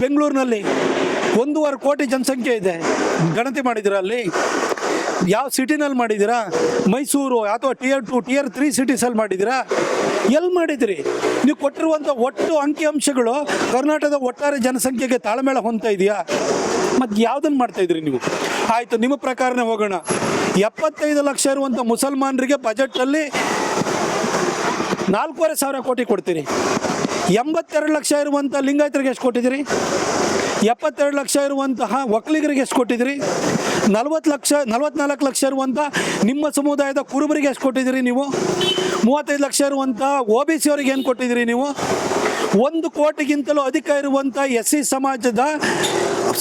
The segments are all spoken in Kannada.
ಬೆಂಗಳೂರಿನಲ್ಲಿ ಒಂದೂವರೆ ಕೋಟಿ ಜನಸಂಖ್ಯೆ ಇದೆ. ಗಣತಿ ಮಾಡಿದ್ದೀರಾ ಅಲ್ಲಿ? ಯಾವ ಸಿಟಿನಲ್ಲಿ ಮಾಡಿದ್ದೀರಾ? ಮೈಸೂರು ಅಥವಾ ಟಿಯರ್ ಟು ಟಿಯರ್ ತ್ರೀ ಸಿಟೀಸಲ್ಲಿ ಮಾಡಿದ್ದೀರಾ? ಎಲ್ಲಿ ಮಾಡಿದಿರಿ ನೀವು ಕೊಟ್ಟಿರುವಂಥ ಒಟ್ಟು ಅಂಕಿಅಂಶಗಳು ಕರ್ನಾಟಕದ ಒಟ್ಟಾರೆ ಜನಸಂಖ್ಯೆಗೆ ತಾಳಮೇಳ ಹೊಂತಾ ಇದೆಯಾ? ಮತ್ತು ಯಾವುದನ್ನು ಮಾಡ್ತಾ ಇದ್ರಿ ನೀವು? ಆಯಿತು, ನಿಮ್ಮ ಪ್ರಕಾರನೇ ಹೋಗೋಣ. ಎಪ್ಪತ್ತೈದು ಲಕ್ಷ ಇರುವಂಥ ಮುಸಲ್ಮಾನರಿಗೆ ಬಜೆಟಲ್ಲಿ ನಾಲ್ಕೂವರೆ ಸಾವಿರ ಕೋಟಿ ಕೊಡ್ತೀರಿ. ಎಂಬತ್ತೆರಡು ಲಕ್ಷ ಇರುವಂಥ ಲಿಂಗಾಯತರಿಗೆ ಎಷ್ಟು ಕೊಟ್ಟಿದ್ದೀರಿ? ಎಪ್ಪತ್ತೆರಡು ಲಕ್ಷ ಇರುವಂತಹ ಒಕ್ಕಲಿಗರಿಗೆ ಎಷ್ಟು ಕೊಟ್ಟಿದ್ದೀರಿ? ನಲ್ವತ್ತು ಲಕ್ಷ, ನಲ್ವತ್ನಾಲ್ಕು ಲಕ್ಷ ಇರುವಂಥ ನಿಮ್ಮ ಸಮುದಾಯದ ಕುರುಬರಿಗೆ ಎಷ್ಟು ಕೊಟ್ಟಿದ್ದೀರಿ ನೀವು? ಮೂವತ್ತೈದು ಲಕ್ಷ ಇರುವಂಥ ಒ ಬಿ ಸಿ ಅವರಿಗೆ ಏನು ಕೊಟ್ಟಿದ್ದೀರಿ ನೀವು? ಒಂದು ಕೋಟಿಗಿಂತಲೂ ಅಧಿಕ ಇರುವಂಥ ಎಸ್ ಸಿ ಸಮಾಜದ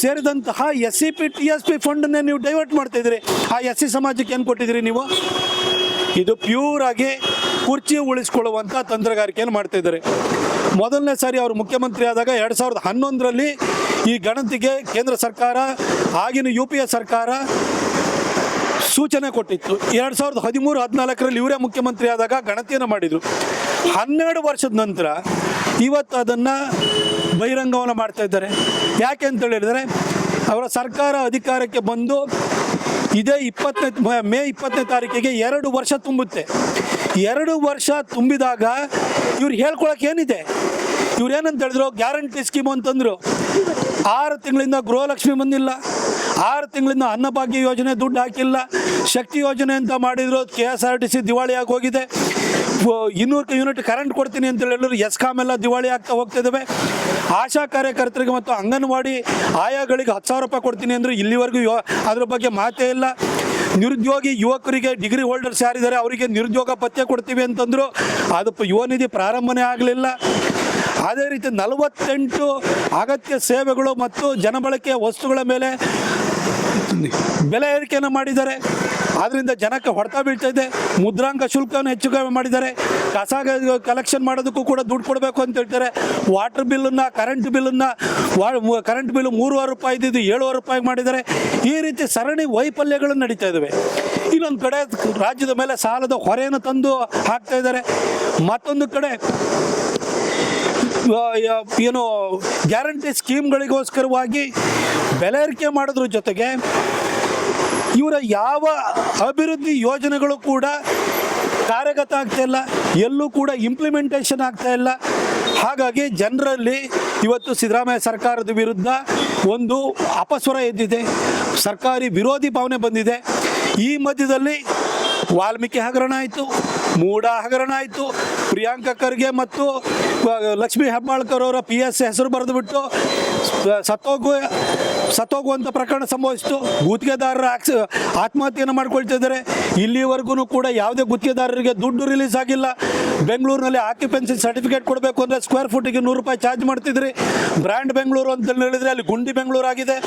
ಸೇರಿದಂತಹ S C P, T S P ಫಂಡನ್ನೇ ನೀವು ಡೈವರ್ಟ್ ಮಾಡ್ತಾಯಿದ್ದೀರಿ ಆ ಎಸ್ ಸಿ ಸಮಾಜಕ್ಕೆ ಏನು ಕೊಟ್ಟಿದ್ದೀರಿ ನೀವು? ಇದು ಪ್ಯೂರ್ ಆಗಿ ಕುರ್ಚಿ ಉಳಿಸ್ಕೊಳ್ಳುವಂಥ ತಂತ್ರಗಾರಿಕೆಯನ್ನು ಮಾಡ್ತಾ ಇದ್ದಾರೆ. ಮೊದಲನೇ ಸಾರಿ ಅವರು ಮುಖ್ಯಮಂತ್ರಿ ಆದಾಗ ಎರಡು ಸಾವಿರದ ಹನ್ನೊಂದರಲ್ಲಿ ಈ ಗಣತಿಗೆ ಕೇಂದ್ರ ಸರ್ಕಾರ, ಆಗಿನ ಯು ಪಿ ಎ ಸರ್ಕಾರ ಸೂಚನೆ ಕೊಟ್ಟಿತ್ತು. ಎರಡು ಸಾವಿರದ ಹದಿಮೂರು, ಹದಿನಾಲ್ಕರಲ್ಲಿ ಇವರೇ ಮುಖ್ಯಮಂತ್ರಿ ಆದಾಗ ಗಣತಿಯನ್ನು ಮಾಡಿದರು. ಹನ್ನೆರಡು ವರ್ಷದ ನಂತರ ಇವತ್ತು ಅದನ್ನು ಬಹಿರಂಗವನ್ನು ಮಾಡ್ತಾ ಇದ್ದಾರೆ. ಯಾಕೆ ಅಂತ ಹೇಳಿದರೆ, ಅವರ ಸರ್ಕಾರ ಅಧಿಕಾರಕ್ಕೆ ಬಂದು ಇದೇ ಇಪ್ಪತ್ತನೇ, ಮೇ ಇಪ್ಪತ್ತನೇ ತಾರೀಕಿಗೆ ಎರಡು ವರ್ಷ ತುಂಬುತ್ತೆ. ಎರಡು ವರ್ಷ ತುಂಬಿದಾಗ ಇವ್ರು ಹೇಳ್ಕೊಳಕ್ಕೆ ಏನಿದೆ? ಇವ್ರು ಏನಂತ ಹೇಳಿದ್ರು? ಗ್ಯಾರಂಟಿ ಸ್ಕೀಮ್ ಅಂತಂದ್ರು. ಆರು ತಿಂಗಳಿಂದ ಗೃಹಲಕ್ಷ್ಮಿ ಬಂದಿಲ್ಲ. ಆರು ತಿಂಗಳಿಂದ ಅನ್ನಭಾಗ್ಯ ಯೋಜನೆ ದುಡ್ಡು ಹಾಕಿಲ್ಲ. ಶಕ್ತಿ ಯೋಜನೆ ಅಂತ ಮಾಡಿದ್ರು. K S R T C ದಿವಾಳಿಯಾಗಿ ಹೋಗಿದೆ. ಇನ್ನೂರು ಯೂನಿಟ್ ಕರೆಂಟ್ ಕೊಡ್ತೀನಿ ಅಂತ ಹೇಳಿದ್ರು. ಎಸ್ಕಾಮ್ ಎಲ್ಲ ದಿವಾಳಿ ಆಗ್ತಾ ಹೋಗ್ತಿದ್ದಾವೆ ಆಶಾ ಕಾರ್ಯಕರ್ತರಿಗೆ ಮತ್ತು ಅಂಗನವಾಡಿ ಆಯಾಗಳಿಗೆ ಹತ್ತು ಸಾವಿರ ರೂಪಾಯಿ ಕೊಡ್ತೀನಿ ಅಂದರು ಇಲ್ಲಿವರೆಗೂ ಅದ್ರ ಬಗ್ಗೆ ಮಾತೇ ಇಲ್ಲ. ನಿರುದ್ಯೋಗಿ ಯುವಕರಿಗೆ ಡಿಗ್ರಿ ಹೋಲ್ಡರ್ಸ್ ಯಾರಿದ್ದಾರೆ ಅವರಿಗೆ ನಿರುದ್ಯೋಗ ಪತ್ತೆ ಕೊಡ್ತೀವಿ ಅಂತಂದರು. ಅದು ಯುವ ನಿಧಿ ಪ್ರಾರಂಭನೇ ಆಗಲಿಲ್ಲ. ಅದೇ ರೀತಿ ನಲವತ್ತೆಂಟು ಅಗತ್ಯ ಸೇವೆಗಳು ಮತ್ತು ಜನಬಳಕೆಯ ವಸ್ತುಗಳ ಮೇಲೆ ಬೆಲೆ ಏರಿಕೆಯನ್ನು ಮಾಡಿದ್ದಾರೆ. ಆದ್ದರಿಂದ ಜನಕ್ಕೆ ಹೊಡೆತ ಬೀಳ್ತಾ ಇದೆ ಮುದ್ರಾಂಕ ಶುಲ್ಕವನ್ನು ಹೆಚ್ಚು ಕಡಿಮೆ ಮಾಡಿದ್ದಾರೆ. ಕಸ ಕಲೆಕ್ಷನ್ ಮಾಡೋದಕ್ಕೂ ಕೂಡ ದುಡ್ಡು ಕೊಡಬೇಕು ಅಂತ ಹೇಳ್ತಾರೆ. ವಾಟರ್ ಬಿಲ್ಲನ್ನು ಕರೆಂಟ್ ಬಿಲ್ಲನ್ನು ವಾ ಕರೆಂಟ್ ಬಿಲ್ ಮೂರುವರೆ ರೂಪಾಯಿ ಇದ್ದಿದ್ದು ಏಳುವರೆ ರೂಪಾಯಿ ಮಾಡಿದ್ದಾರೆ. ಈ ರೀತಿ ಸರಣಿ ವೈಫಲ್ಯಗಳು ನಡೀತಾ ಇದ್ದಾವೆ. ಇನ್ನೊಂದು ಕಡೆ ರಾಜ್ಯದ ಮೇಲೆ ಸಾಲದ ಹೊರೆಯನ್ನು ತಂದು ಹಾಕ್ತಾ ಇದ್ದಾರೆ. ಮತ್ತೊಂದು ಕಡೆ ಏನು ಗ್ಯಾರಂಟಿ ಸ್ಕೀಮ್ಗಳಿಗೋಸ್ಕರವಾಗಿ ಬೆಲೆ ಏರಿಕೆ ಮಾಡೋದ್ರ ಜೊತೆಗೆ ಇವರ ಯಾವ ಅಭಿವೃದ್ಧಿ ಯೋಜನೆಗಳು ಕೂಡ ಕಾರ್ಯಗತ ಆಗ್ತಾ ಇಲ್ಲ, ಎಲ್ಲೂ ಕೂಡ ಇಂಪ್ಲಿಮೆಂಟೇಷನ್ ಆಗ್ತಾ ಇಲ್ಲ. ಹಾಗಾಗಿ ಜನರಲ್ಲಿ ಇವತ್ತು ಸಿದ್ದರಾಮಯ್ಯ ಸರ್ಕಾರದ ವಿರುದ್ಧ ಒಂದು ಅಪಸ್ವರ ಎದ್ದಿದೆ, ಸರ್ಕಾರಿ ವಿರೋಧಿ ಭಾವನೆ ಬಂದಿದೆ. ಈ ಮಧ್ಯದಲ್ಲಿ ವಾಲ್ಮೀಕಿ ಹಗರಣ ಆಯಿತು ಮೂಡ ಹಗರಣ ಆಯಿತು. ಪ್ರಿಯಾಂಕ ಖರ್ಗೆ ಮತ್ತು ಲಕ್ಷ್ಮೀ ಹೆಬ್ಬಾಳ್ಕರ್ ಅವರ ಪಿ ಎಸ್ ಹೆಸರು ಬರೆದುಬಿಟ್ಟು ಸತ್ತೋಗು ಸತ್ತೋಗುವಂಥ ಪ್ರಕರಣ ಸಂಭವಿಸಿತು. ಗುತ್ತಿಗೆದಾರರ ಆಕ್ಸ್ ಆತ್ಮಹತ್ಯೆಯನ್ನು ಮಾಡ್ಕೊಳ್ತಾ ಇದ್ದಾರೆ ಇಲ್ಲಿವರೆಗೂ ಕೂಡ ಯಾವುದೇ ಗುತ್ತಿಗೆದಾರರಿಗೆ ದುಡ್ಡು ರಿಲೀಸ್ ಆಗಿಲ್ಲ. ಬೆಂಗಳೂರಿನಲ್ಲಿ ಆಕ್ಯುಪೆನ್ಸಿ ಸರ್ಟಿಫಿಕೇಟ್ ಕೊಡಬೇಕು ಅಂದರೆ ಸ್ಕ್ವೇರ್ ಫುಟಿಗೆ ನೂರು ರೂಪಾಯಿ ಚಾರ್ಜ್ ಮಾಡ್ತಿದ್ರಿ. ಬ್ರ್ಯಾಂಡ್ ಬೆಂಗಳೂರು ಅಂತ ಹೇಳಿದ್ರೆ ಅಲ್ಲಿ ಗುಂಡಿ ಬೆಂಗಳೂರು ಆಗಿದೆ.